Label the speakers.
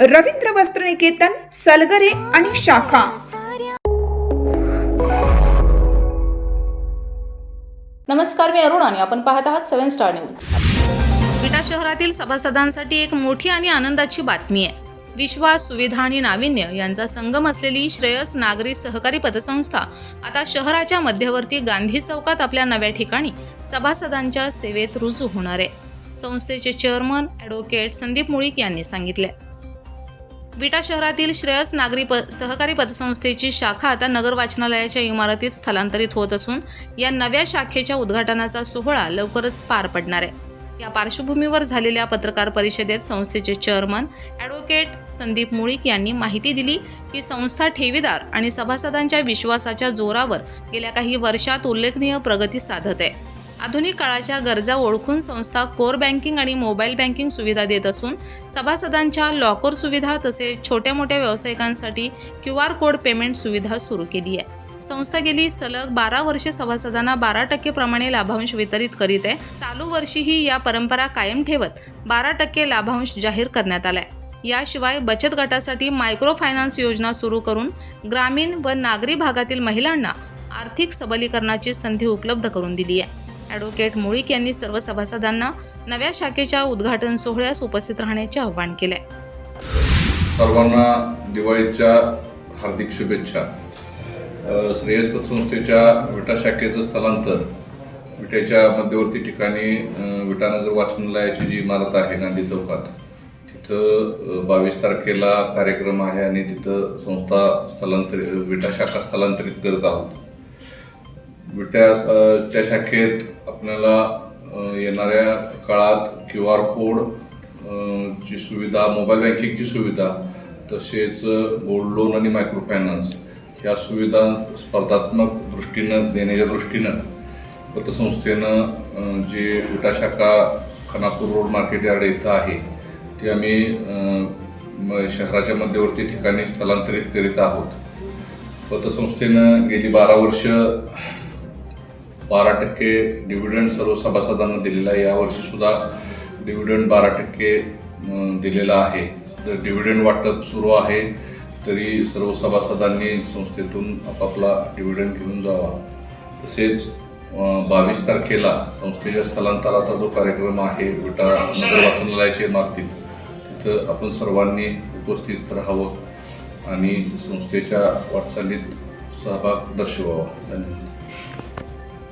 Speaker 1: रवींद्र वस्त्रनिकेतन सलगरे आणि शाखा.
Speaker 2: नमस्कार मी अरुण आणि आपण पाहत आहात सेव्हन स्टार न्यूज. विटा शहरातील सभासदांसाठी एक मोठी आणि आनंदाची बातमी आहे. विश्वास सुविधा आणि नाविन्य यांचा संगम असलेली श्रेयस नागरी सहकारी पतसंस्था आता शहराच्या मध्यवर्ती गांधी चौकात आपल्या नव्या ठिकाणी सभासदांच्या सेवेत रुजू होणार आहे. संस्थेचे चेअरमन ॲडव्होकेट संदीप मुळीक यांनी सांगितले विटा शहरातील श्रेयस नागरी प सहकारी पतसंस्थेची शाखा आता नगर वाचनालयाच्या इमारतीत स्थलांतरित होत असून या नव्या शाखेच्या उद्घाटनाचा सोहळा लवकरच पार पडणार आहे. या पार्श्वभूमीवर झालेल्या पत्रकार परिषदेत संस्थेचे चेअरमन ॲडव्होकेट संदीप मुळीक यांनी माहिती दिली की संस्था ठेवीदार आणि सभासदांच्या विश्वासाच्या जोरावर गेल्या काही वर्षात उल्लेखनीय प्रगती साधत आहे. आधुनिक काळाच्या गरजा ओळखून संस्था कोर बँकिंग आणि मोबाईल बँकिंग सुविधा देत असून सभासदांच्या लॉकर सुविधा तसेच छोट्या मोठ्या व्यावसायिकांसाठी क्यू आर कोड पेमेंट सुविधा सुरू केली आहे. संस्था गेली सलग बारा वर्षे सभासदांना बारा टक्के प्रमाणे लाभांश वितरित करीत आहे. चालू वर्षीही या परंपरा कायम ठेवत बारा टक्के लाभांश जाहीर करण्यात आलाय. याशिवाय बचत गटासाठी मायक्रो फायनान्स योजना सुरू करून ग्रामीण व नागरी भागातील महिलांना आर्थिक सबलीकरणाची संधी उपलब्ध करून दिली आहे. ॲडव्होकेट मुळीक यांनी सर्व सभासदांना नव्या शाखेच्या उद्घाटन सोहळ्यास उपस्थित राहण्याचे आवाहन केले.
Speaker 3: सर्वांना दिवाळीच्या हार्दिक शुभेच्छा. अ, श्रेयस पतसंस्थेच्या विटा शाखेचं स्थलांतर. विट्याच्या मध्यवर्ती ठिकाणी विटानगर वाचनालयाची जी इमारत आहे गांधी चौकात तिथं बावीस तारखेला कार्यक्रम आहे आणि तिथं संस्था स्थलांतरित विटा शाखा स्थलांतरित करत आहोत. विट्या त्या शाखेत आपल्याला येणाऱ्या काळात क्यू आर कोड ची सुविधा मोबाईल बँकिंगची सुविधा तसेच गोल्ड लोन आणि मायक्रो फायनान्स ह्या सुविधा स्पर्धात्मक दृष्टीनं देण्याच्या दृष्टीनं पतसंस्थेनं जे विटा शाखा खानापूर रोड मार्केट यार्ड इथं आहे ते आम्ही म- शहराच्या मध्यवर्ती ठिकाणी स्थलांतरित करीत आहोत. पतसंस्थेनं गेली बारा वर्ष बारा टक्के डिव्हिडंड सर्व सभासदांना दिलेला आहे. यावर्षी सुद्धा डिव्हिडंड बारा टक्के दिलेला आहे. डिव्हिडंड वाटप सुरू आहे तरी सर्व सभासदांनी संस्थेतून आपापला डिव्हिडंड घेऊन जावा. तसेच बावीस तारखेला संस्थेच्या स्थलांतराचा जो कार्यक्रम आहे विटा नगर वाचनालयाच्या इमारतीत तिथं आपण सर्वांनी उपस्थित राहावं आणि संस्थेच्या वाटचालीत सहभाग दर्शवावा. धन्यवाद.